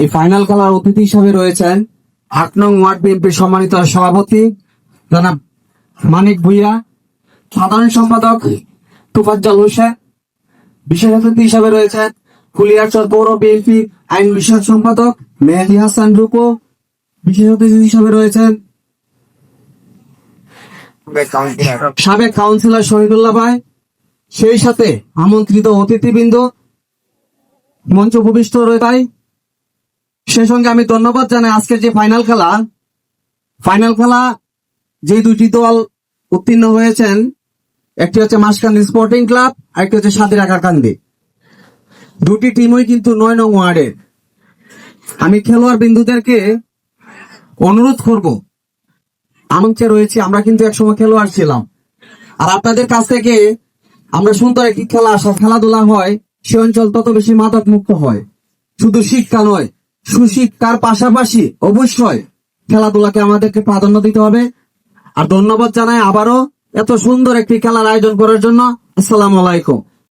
এই ফাইনাল খেলার অতিথি হিসাবে রয়েছেন আট নং ওয়ার্ড বিএনপির সম্মানিত সভাপতি জনাব মানিক ভুইয়া, সাধারণ সম্পাদক তুফাজ্জল হোসেন, বিশেষ অতিথি হিসাবে রয়েছেন কুলিয়ারচর পৌর বিএনপি আইন বিষয়ক সম্পাদক মেহেদি হাসান রূপো, বিশেষ অতিথি হিসাবে রয়েছেন সাবেক কাউন্সিলর শহীদুল্লাহ ভাই, সেই সাথে আমন্ত্রিত অতিথিবৃন্দ মঞ্চ উপবিষ্ট রয়ে তাই সেই সঙ্গে আমি ধন্যবাদ জানাই আজকের যে ফাইনাল খেলা ফাইনাল খেলা যে দুইটি দল উত্তীর্ণ হয়েছেন, একটি হচ্ছে মাসকান্দি স্পোর্টিং ক্লাব আর একটি হচ্ছে সাদিরা কাকান্দি। দুটি টিমই কিন্তু নয় নং ওয়ার্ডের আমি খেলোয়াড় বিন্দুদেরকে অনুরোধ করব আমন্ত্রে রয়েছে, আমরা কিন্তু একসময় খেলোয়াড় ছিলাম। আর আপনাদের কাছ থেকে আমরা হয় কি খেলা খেলাধুলা হয়, সে অঞ্চল তত বেশি মাদক মুক্ত হয়। শুধু শিক্ষা নয় সুশিক্ষার পাশাপাশি? অবশ্যই খেলাধুলাকে আমাদেরকে প্রাধান্য দিতে হবে। আর ধন্যবাদ জানাই আবারও এত সুন্দর একটি খেলার আয়োজন করার জন্য। আসসালাম আলাইকুম।